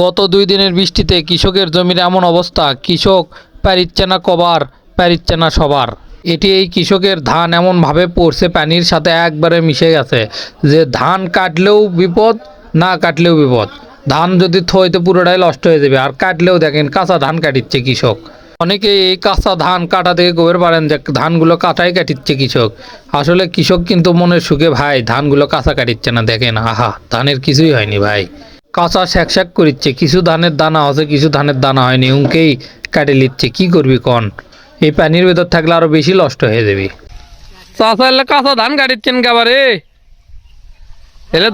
গত দুই দিনের বৃষ্টিতে কৃষকের জমির এমন অবস্থা, কৃষক পারিচ্ছে না কবার পারিচ্ছে না সবার। এটি এই কৃষকের ধান এমনভাবে পড়ছে, পানির সাথে একবারে মিশে গেছে যে ধান কাটলেও বিপদ, না কাটলেও বিপদ। ধান যদি থইতে পুরোটাই নষ্ট হয়ে যাবে, আর কাটলেও দেখেন কাঁচা ধান কাটিচ্ছে কৃষক। অনেকে এই কাঁচা ধান কাটা থেকে গোবের পারেন যে ধানগুলো কাটাই কাটিচ্ছে কৃষক। আসলে কৃষক কিন্তু মনের সুখে, ভাই, ধানগুলো কাঁচা কাটিচ্ছে না, দেখেন, আহা, ধানের কিছুই হয়নি, ভাই। কাঁচা শ্যাক শ্যাক করিচ্ছে কিছু ধানের দানা আছে কিছু ধানের দানা হয়নি উনকেই কাটে লিচ্ছে কি করবি কন? এই পানির ভেতর থাকলে আরও বেশি নষ্ট হয়ে যাবে। চাষা এলে কাঁচা ধান কাটিচ্ছেন কাবারে এলে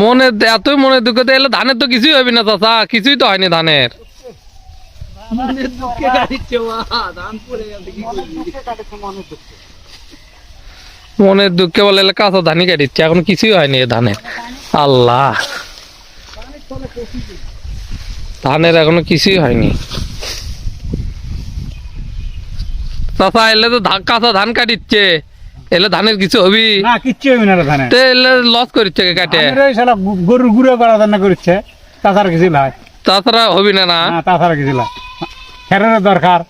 মনে এতই মনে দুঃখতে এলে ধানের তো কিছুই হবে না চাষা কিছুই তো হয়নি ধানের। মনের দুঃখে বলে এলে কাঁচা ধানই কাটিচ্ছে এখন কিছুই হয়নি এ ধানের। আল্লাহ। ধানের এখনও কিছুই হয়নি। চাষা এলে তো কাঁচা ধান কাটিচ্ছে। এলে ধানের কিছু হবি? না কিচ্ছু হইবে না রে ধানে। তে এলে লস করিচ্ছে কে কাটে? শালা গরুর গুঁড়ো করা রান্না করছে তাছাড়া কিছু নাই। তাছাড়া হবি না না? না তাছাড়া কিছু নাই। খেরের দরকার।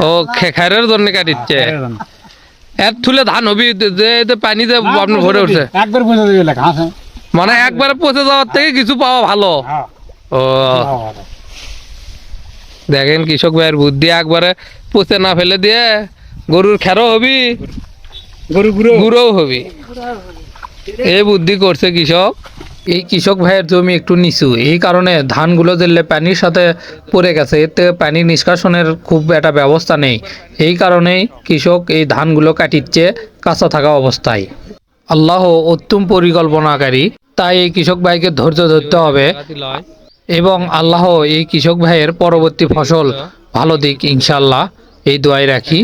ও খে- খেরের জন্য কাটিচ্ছে। এর থুলে ধান হবি যে পানি যে আপনার ভরে উঠছে। একবার বুঝে দিবে আছে। মানে একবারে পচে যাওয়ার থেকে কিছু পাওয়া ভালো। হ্যাঁ, ও। হ্যাঁ। দেখেন কৃষক ভাইয়ের বুদ্ধি একবারে পচে না ফেলে দিয়ে গরুর খেরও হবি গুঁড়োও হবি। এই বুদ্ধি করছে কৃষক। এই কৃষক ভাইয়ের জমি একটু নিচু। এই কারণে ধানগুলো দিলে পানির সাথে পড়ে গেছে। এতে পানি নিষ্কাশনের খুব একটা ব্যবস্থা নেই। এই কারণেই কৃষক এই ধানগুলো কাটিচ্ছে কাঁচা থাকা অবস্থায়। আল্লাহ উত্তম পরিকল্পনাকারী। তাই এই কৃষক ভাইকে ধৈর্য ধরতে হবে। এবং আল্লাহ এই কৃষক ভাইয়ের পরবর্তী ফসল ভালো দিক ইনশাল্লাহ এই দোয়াই রাখি।